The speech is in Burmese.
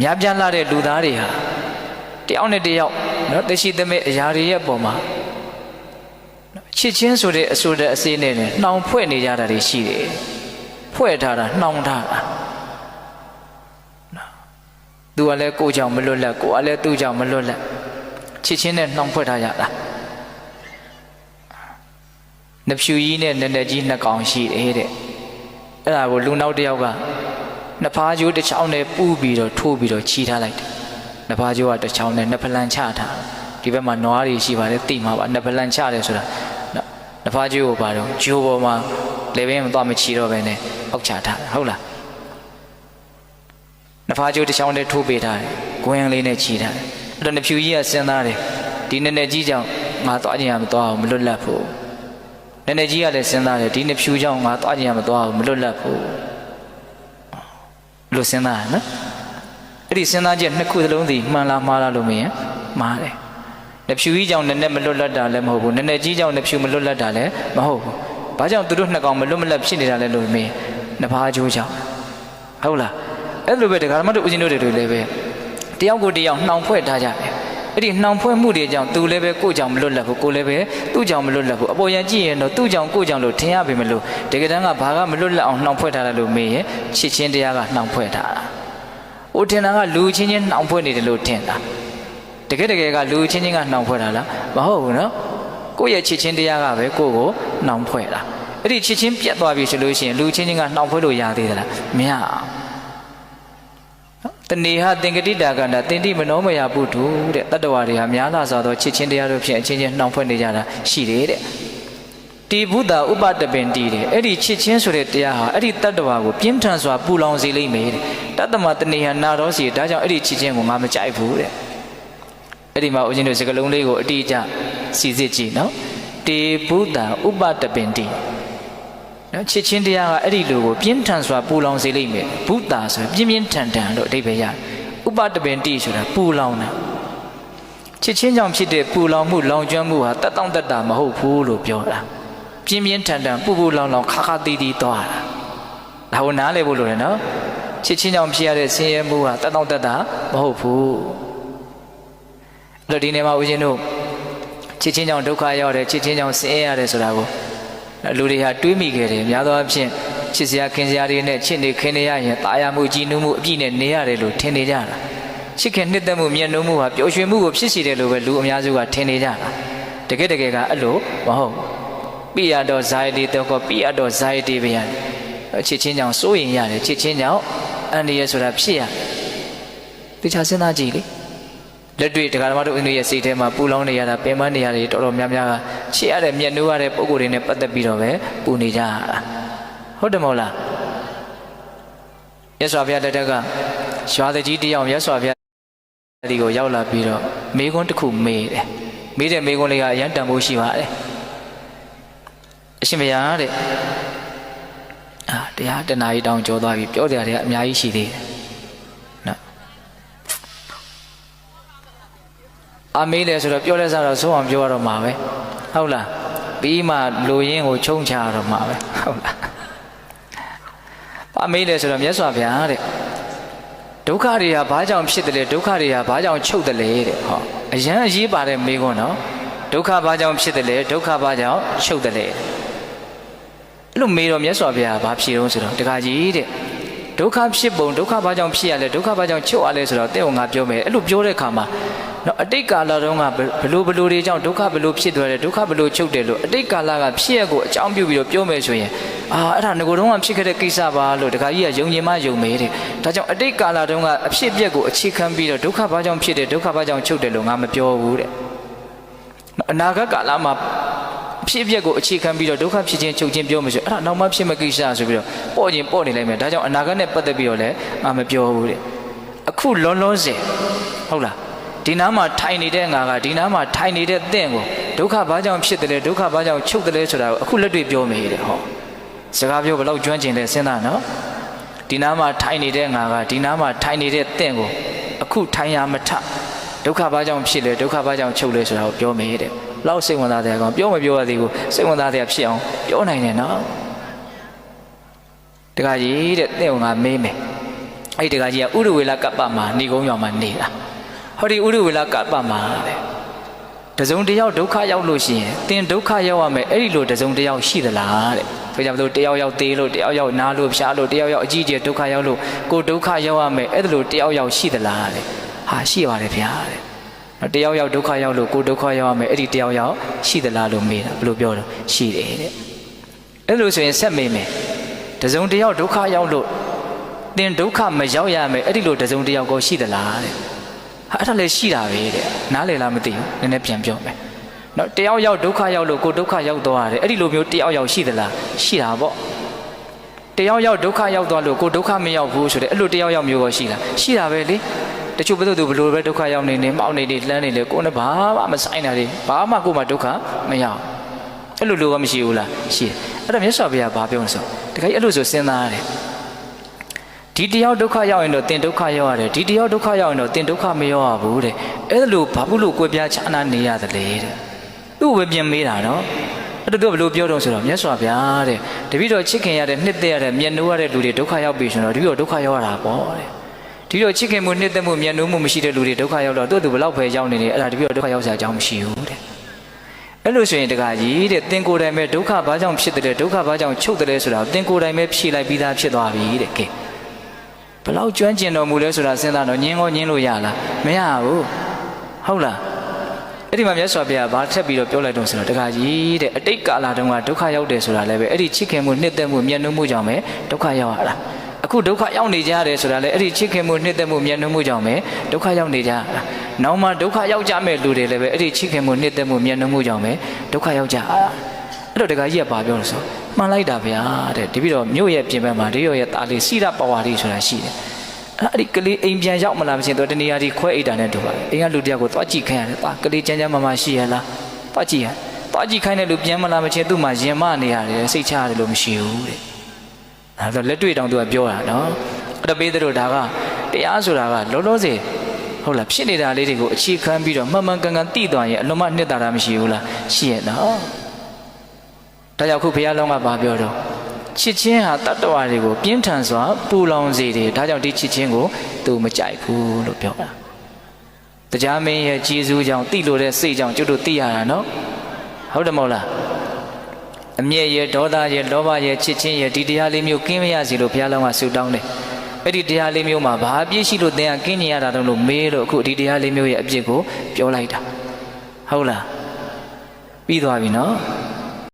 များပြားလာတဲ့လူသားတွေဟာတယောက်နဲ့တယောက်နော်တရှိသမဲ့အရာတွေရဲ့ပုံမှာချစ်ချင်းဆိုတဲ့အဆိုတဲ့အစေးနဲ့လည်းနှောင်ဖွဲ့နေကြတာတွေရှိတယ်ဖွဲ့ထားတာနှောင်ထားတာနော်သူကလည်းကိုယ်ကြောင့်မလွတ်လပ်ကိုယ်ကလည်းသူ့ကြောင့်မလွတ်လပ်ချစ်ချင်းနဲ့နှောင်ဖွဲ့ထားကြတာနှဖြူကြီးနဲ့နည်းနည်းကြီးနှစ်ကောင်ရှိတယ်တဲ့အဲ့ဒါကိုလူနောက်တစ်ယောက်က နှစ်ဖားကျိုးတစ်ချောင်းနဲ့ပူးပြီးတော့ထိုးပြီးတော့ခြိထားလိုက်တယ်နှစ်ဖားကျိုးကတစ်ချောင်းနဲ့နှစ်ဖလန်ချထားဒီဘက်မှာနွားတွေရှိပါတယ်တိမှာပါနှစ်ဖလန်ချတယ်ဆိုတာနော်နှစ်ဖားကျိုးကိုပါတော့ဂျိုးပေါ်မှာလေဘင်းမသွားမချီတော့ပဲနဲ့အောက်ချထားတယ်ဟုတ်လားနှစ်ဖားကျိုးတစ်ချောင်းနဲ့ထိုးပေးထားတယ်ဂွင်းလေးနဲ့ခြိထားတယ်အဲ့တော့နှစ်ဖြူကြီးကစဉ်းစားတယ်ဒီနည်းနည်းကြီးကြောင့်ငါသွားခြင်းရမသွားအောင်မလွတ်လပ်ဖို့နည်းနည်းကြီးကလည်းစဉ်းစားတယ်ဒီနှစ်ဖြူကြောင့်ငါသွားခြင်းရမသွားအောင်မလွတ်လပ်ဖို့ လို့စဉ်းစားရနော်အဲ့ဒီစဉ်းစားချက်နှစ်ခုစလုံးစီမှန်လားမှားလားလို့မင်းမှားတယ်နှစ်ဖြူကြီးကြောင့်နည်းနည်းမလွတ်လပ်တာလည်းမဟုတ်ဘူးနည်းနည်းကြီးကြောင့်နှစ်ဖြူမလွတ်လပ်တာလည်းမဟုတ်ဘူးဘာကြောင့်သူတို့နှစ်ကောင်မလွတ်မလပ်ဖြစ်နေတာလဲလို့မင်းနှစ်ပါးချိုးကြောင့်ဟုတ်လားအဲ့လိုပဲဒကာမတို့ဦးဇင်းတို့တွေလည်းပဲတယောက်ကိုတယောက်နှောင်ဖွဲ့ထားကြတယ် အဲ့ဒီနှောင်ဖွဲ့မှုတွေကြောင့်သူလည်းပဲကိုယ့်ကြောင့်မလွတ်လပ်ဘူးကိုယ်လည်းပဲသူ့ကြောင့်မလွတ်လပ်ဘူးအပေါ်ရန်ကြည့်ရင်တော့သူ့ကြောင့်ကိုယ့်ကြောင့်လို့ထင်ရပေမလို့တကယ်တမ်းကဘာကမလွတ်လပ်အောင်နှောင်ဖွဲ့ထားတယ်လို့မေးရင်ချစ်ချင်းတရားကနှောင်ဖွဲ့ထားတာ။အိုထင်တာကလူချင်းချင်းနှောင်ဖွဲ့နေတယ်လို့ထင်တာ။တကယ်တကယ်ကလူချင်းချင်းကနှောင်ဖွဲ့တာလားမဟုတ်ဘူးနော်။ကိုယ့်ရဲ့ချစ်ချင်းတရားကပဲကိုယ့်ကိုနှောင်ဖွဲ့တာ။အဲ့ဒီချစ်ချင်းပြတ်သွားပြီဆိုလို့ရှိရင်လူချင်းချင်းကနှောင်ဖွဲ့လို့ရသေးသလားမရအောင်။ တဏီဟသင်္ကတိတာကန္တာတင်တိမနောမယပုထုတဲ့တတ္တဝါတွေဟာများလာစွာသောချစ်ချင်းတရားတို့ဖြင့်အချင်းချင်းနှောင်ဖွဲ့နေကြတာရှိတယ်တဲ့တိဘုဒ္ဓဥပတပင်တီတဲ့အဲ့ဒီချစ်ချင်းဆိုတဲ့တရားဟာအဲ့ဒီတတ္တဝါကိုပြင်းထန်စွာပူလောင်စေလိမ့်မယ်တဲ့တတ္တမတဏီဟနာတော်စီဒါကြောင့်အဲ့ဒီချစ်ချင်းကိုငါမကြိုက်ဘူးတဲ့အဲ့ဒီမှာဦးဇင်းတို့စကလုံးလေးကိုအတိအကျစီစစ်ကြည့်နော်တေဘုဒ္ဓဥပတပင်တီ နော်ချစ်ချင်းတရားကအဲ့ဒီလိုကိုပြင်းထန်စွာပူလောင်စေလိမ့်မယ်ဘုဒ္ဓဆိုရင်ပြင်းပြင်းထန်ထန်လို့အဓိပ္ပာယ်ရတယ်ဥပတပင်တိဆိုတာပူလောင်တာချစ်ချင်းကြောင့်ဖြစ်တဲ့ပူလောင်မှုလောင်ကျွမ်းမှုဟာတတ်တောင့်တတ်တာမဟုတ်ဘူးလို့ပြောတာပြင်းပြင်းထန်ထန်ပူပူလောင်လောင်ခါခါတီးတီးသွားတာဒါကိုနားလည်ဖို့လိုတယ်နော်ချစ်ချင်းကြောင့်ဖြစ်ရတဲ့ဆင်းရဲမှုဟာတတ်တောင့်တတ်တာမဟုတ်ဘူးအဲ့တော့ဒီနေ့မှာဦးဇင်းတို့ချစ်ချင်းကြောင့်ဒုက္ခရောက်တယ်ချစ်ချင်းကြောင့်ဆင်းရဲရတယ်ဆိုတာကို လူတွေဟာတွေးမိခဲ့တယ်များသောအားဖြင့်ချစ်စရာခင်စရာတွေနဲ့ချစ်နေခင်နေရရင်တာယာမှုကြည်နူးမှုအပြည့်နဲ့နေရတယ်လို့ထင်နေကြတာချစ်ခင်နှစ်သက်မှုမြတ်နိုးမှုဟာပျော်ရွှင်မှုကိုဖြစ်စေတယ်လို့ပဲလူအများစုကထင်နေကြတာတကယ်တကယ်ကအဲ့လိုမဟုတ်ဘူးပိယတော့ဇာယတိတော့ကပိယတော့ဇာယတိပဲရတယ်ချစ်ချင်းကြောင့်စိုးရင်ရတယ်ချစ်ချင်းကြောင့်အန္တရာယ်ဆိုတာဖြစ်ရတခြားစဉ်းစားကြည့်လေ လက်တွေ့တရားဓမ္မတို့အင်းတို့ရဲ့စိတ်ထဲမှာပူလောင်နေရတာပင်ပန်းနေရတာတော်တော်များများကချစ်ရတဲ့မြတ်နိုးရတဲ့ပုံကိုယ်တွေနဲ့ပတ်သက်ပြီးတော့ပဲပူနေကြရတာဟုတ်တယ်မဟုတ်လားရသော်ဘုရားလက်ထက်ကရွာတကြီးတယောက်ရသော်ဘုရားဒီကိုရောက်လာပြီးတော့မေခွန်းတစ်ခုမေးတယ်မေးတဲ့မေခွန်းလေးကအရန်တန်ဖိုးရှိပါတယ်အရှင်ဘုရားတဲ့အာတရားတနားကြီးတောင်ကြောသွားပြီပြောကြတယ်ကအများကြီးရှိသေးတယ် အမေးတယ်ဆိုတော့ပြောလဲစားတော့ဆုံးအောင်ပြောရတော့မှာပဲဟုတ်လားပြီးမှလူရင်းကိုချုံချရတော့မှာပဲဟုတ်လားအမေးတယ်ဆိုတော့မြတ်စွာဘုရားတဲ့ဒုက္ခတွေဟာဘာကြောင့်ဖြစ်တယ်လဲဒုက္ခတွေဟာဘာကြောင့်ချုပ်တယ်လဲတဲ့ဟောအရန်အရေးပါတဲ့မေးခွန်းနော်ဒုက္ခဘာကြောင့်ဖြစ်တယ်လဲဒုက္ခဘာကြောင့်ချုပ်တယ်လဲအဲ့လိုမေးတော့မြတ်စွာဘုရားဘာဖြေတော့ဆိုတော့တခါကြီးတဲ့ဒုက္ခဖြစ်ပုံဒုက္ခဘာကြောင့်ဖြစ်ရလဲဒုက္ခဘာကြောင့်ချုပ်ရလဲဆိုတော့တဲ့ဟောငါပြောမယ်အဲ့လိုပြောတဲ့အခါမှာ နော်အတိတ်ကာလတုန်းကဘလို့ဘလို့တွေကြောင့်ဒုက္ခဘလို့ဖြစ်သွားတယ်ဒုက္ခဘလို့ချုပ်တယ်လို့အတိတ်ကာလကဖြစ်ရကိုအကြောင်းပြုပြီးတော့ပြောမယ်ဆိုရင်အာအဲ့ဒါငကိုတုန်းကဖြစ်ခဲ့တဲ့ကိစ္စပါလို့တခါကြီးကယုံကြည်မှယုံမေးတယ်ဒါကြောင့်အတိတ်ကာလတုန်းကအဖြစ်အပျက်ကိုအခြေခံပြီးတော့ဒုက္ခဘာကြောင့်ဖြစ်တယ်ဒုက္ခဘာကြောင့်ချုပ်တယ်လို့ငါမပြောဘူးတဲ့အနာဂတ်ကာလမှာဖြစ်အပျက်ကိုအခြေခံပြီးတော့ဒုက္ခဖြစ်ခြင်းချုပ်ခြင်းပြောမှဆိုအဲ့ဒါနောက်မှဖြစ်မဲ့ကိစ္စဆိုပြီးတော့ပေါ့ခြင်းပေါ့နေလိုက်မယ်ဒါကြောင့်အနာဂတ်နဲ့ပတ်သက်ပြီးတော့လည်းငါမပြောဘူးတဲ့အခုလောလောဆယ်ဟုတ်လား ဒီနားမှာထိုင်နေတဲ့ငါကဒီနားမှာထိုင်နေတဲ့သင်ကိုဒုက္ခဘာကြောင့်ဖြစ်တယ်လဲဒုက္ခဘာကြောင့်ချုပ်တယ်လဲဆိုတာကိုအခုလက်တွေ့ပြောမေးတယ်ဟောစကားပြောဘယ်လောက်ကျွမ်းကျင်လဲစဉ်းစားနော်ဒီနားမှာထိုင်နေတဲ့ငါကဒီနားမှာထိုင်နေတဲ့သင်ကိုအခုထိုင်ရမထဒုက္ခဘာကြောင့်ဖြစ်လဲဒုက္ခဘာကြောင့်ချုပ်လဲဆိုတာကိုပြောမေးတယ်လောက်စိတ်ဝင်စားတဲ့အကောင်ပြောမပြောရသေးဘူးစိတ်ဝင်စားတဲ့ဖြစ်အောင်ပြောနိုင်တယ်နော်တခါကြီးတဲ့သင်ကငါမေးမယ်အဲ့ဒီတကကြီးကဥရဝေလကပ္ပမှာဏိကုံးရွာမှာနေတာ ဟောဒီဥရဝေလကပ္ပမှာတဲ့တစုံတစ်ယောက်ဒုက္ခရောက်လို့ရှိရင်သင်ဒုက္ခရောက်ရမယ်အဲ့ဒီလိုတစုံတစ်ယောက်ရှိသလားတဲ့ဆိုကြပါစို့တယောက်ယောက်သေးလို့တယောက်ယောက်နားလို့ဖျားလို့တယောက်ယောက်အကြီးကျယ်ဒုက္ခရောက်လို့ကိုယ်ဒုက္ခရောက်ရမယ်အဲ့ဒါလိုတယောက်ယောက်ရှိသလားတဲ့ဟာရှိပါတယ်ဗျာတဲ့နော်တယောက်ယောက်ဒုက္ခရောက်လို့ကိုယ်ဒုက္ခရောက်ရမယ်အဲ့ဒီတယောက်ယောက်ရှိသလားလို့မေးတာဘယ်လိုပြောတော့ရှိတယ်တဲ့အဲ့လိုဆိုရင်ဆက်မေးမယ်တစုံတစ်ယောက်ဒုက္ခရောက်လို့သင်ဒုက္ခမရောက်ရမယ်အဲ့ဒီလိုတစုံတစ်ယောက်ကိုရှိသလားတဲ့ဟာ အဲ့ဒါလည်းရှိတာပဲတဲ့နားလည်လားမသိဘူးနည်းနည်းပြန်ပြောမယ်နော်တယောက်ယောက်ဒုက္ခရောက်လို့ကိုယ်ဒုက္ခရောက်သွားတယ်အဲ့ဒီလိုမျိုးတယောက်ယောက်ရှိသလားရှိတာပေါ့တယောက်ယောက်ဒုက္ခရောက်သွားလို့ကိုယ်ဒုက္ခမရောက်ဘူးဆိုတဲ့အဲ့လိုတယောက်ယောက်မျိုးကိုရှိလားရှိတာပဲလေတချို့ဘယ်သူဘလို့ပဲဒုက္ခရောက်နေနေမောက်နေနေလှမ်းနေလေကိုယ်နဲ့ဘာမှမဆိုင်တာလေဘာမှကိုယ်မှဒုက္ခမရောက်အဲ့လိုလိုကမရှိဘူးလားရှိတယ်အဲ့ဒါမြတ်စွာဘုရားဘာပြောလဲဆိုတခါကြီးအဲ့လိုဆိုစဉ်းစားရတယ် ဒီတယောက်ဒုက္ခရောက်ရင်တော့တင်ဒုက္ခရောက်ရတယ်ဒီတယောက်ဒုက္ခရောက်ရင်တော့တင်ဒုက္ခမရောက်ရဘူးတဲ့အဲ့ဒါလိုဘာဘူးလို့ကိုယ်ပြားချာနာနေရတယ်လေတဲ့သူ့ကိုပဲပြင်မေးတာနော်အဲ့ဒါတို့ဘယ်လိုပြောတော့ဆိုတော့မြတ်စွာဘုရားတဲ့တပည့်တော်ချစ်ခင်ရတဲ့နှစ်သက်ရတဲ့မျက်နှိုးရတဲ့လူတွေဒုက္ခရောက်ပြီဆိုတော့တပည့်တော်ဒုက္ခရောက်ရတာပေါ့တဲ့ဒီတော့ချစ်ခင်မှုနှစ်သက်မှုမျက်နှိုးမှုမရှိတဲ့လူတွေဒုက္ခရောက်တော့သူ့သူဘယ်လောက်ပဲရောက်နေနေအဲ့ဒါတပည့်တော်ဒုက္ခရောက်စရာအကြောင်းမရှိဘူးတဲ့အဲ့လိုဆိုရင်တခါကြီးတဲ့သင်ကိုယ်တိုင်ပဲဒုက္ခဘာကြောင့်ဖြစ်တယ်ဒုက္ခဘာကြောင့်ချုပ်တယ်ဆိုတာသင်ကိုယ်တိုင်ပဲဖြေလိုက်ပြီးသားဖြစ်သွားပြီတဲ့ကဲ ဘယ်လောက်ကျွမ်းကျင်တော်မူလဲဆိုတာစဉ်းစားတော့ညင်းကောညင်းလို့ရလားမရဘူးဟုတ်လားအဲ့ဒီမှာမြတ်စွာဘုရားဘာထက်ပြီးတော့ပြောလိုက်တော့ဆိုတော့တခါကြီးတဲ့အတိတ်ကာလတုန်းကဒုက္ခရောက်တယ်ဆိုတာလည်းပဲအဲ့ဒီချစ်ခင်မှုနှစ်သက်မှုမျက်နှာမှုကြောင့်ပဲဒုက္ခရောက်ရတာအခုဒုက္ခရောက်နေကြရတယ်ဆိုတာလည်းအဲ့ဒီချစ်ခင်မှုနှစ်သက်မှုမျက်နှာမှုကြောင့်ပဲဒုက္ခရောက်နေကြတာနောက်မှဒုက္ခရောက်ကြမဲ့လူတွေလည်းပဲအဲ့ဒီချစ်ခင်မှုနှစ်သက်မှုမျက်နှာမှုကြောင့်ပဲဒုက္ခရောက်ကြတာ အဲ့တော့တခါကြီးကဘာပြောလို့ဆိုမှန်လိုက်တာဗျာတဲ့ဒီပြီးတော့မြို့ရဲ့ပြင်ပမှာဒီရောရဲ့တာလေးစိရပဝါရီဆိုတာရှိတယ်အဲ့ဒီကလေးအိမ်ပြန်ရောက်မလာမချင်းတော့တနေရာဒီခွဲအိတ်တာနဲ့တူပါတယ်အိမ်ကလူတယောက်ကိုသွားကြည့်ခိုင်းရတယ်သွားကလေးချမ်းချမ်းမမရှိရလားသွားကြည့်ရသွားကြည့်ခိုင်းတဲ့လူပြန်မလာမချင်းသူ့မှာရင်မနေရတယ်စိတ်ချရတယ်လို့မရှိဘူးတဲ့အဲ့တော့လက်တွေ့တောင်သူကပြောတာနော်အဲ့တော့ပေးတဲ့တို့ဒါကတရားဆိုတာကလောလောဆယ်ဟုတ်လားဖြစ်နေတာလေးတွေကိုအခြေခံပြီးတော့မှန်မှန်ကန်ကန်သိသွားရင်အလုံးမနှစ်သာရမရှိဘူးလားရှိရဲ့နော် ဒါကြောင့်ခုဘုရားလုံးကဘာပြောတော့ချစ်ချင်းဟာတတ္တဝါတွေကိုပြင်းထန်စွာပူလောင်စေတယ်ဒါကြောင့်ဒီချစ်ချင်းကိုသူမကြိုက်ဘူးလို့ပြောတာတရားမင်းရဲ့ကျေးဇူးကြောင့်တိလို့တဲ့စိတ်ကြောင့်ကျွတ်တို့သိရတာနော်ဟုတ်တယ်မဟုတ်လားအမျက်ရဲ့ဒေါသရဲ့လောဘရဲ့ချစ်ချင်းရဲ့ဒီတရားလေးမျိုးကင်းမရစီလို့ဘုရားလုံးကဆုတောင်းတယ်အဲ့ဒီတရားလေးမျိုးမှာဘာအပြည့်ရှိလို့သင်ကကင်းနေရတာတုံးလို့မေးလို့အခုဒီတရားလေးမျိုးရဲ့အပြစ်ကိုပြောလိုက်တာဟုတ်လားပြီးသွားပြီနော်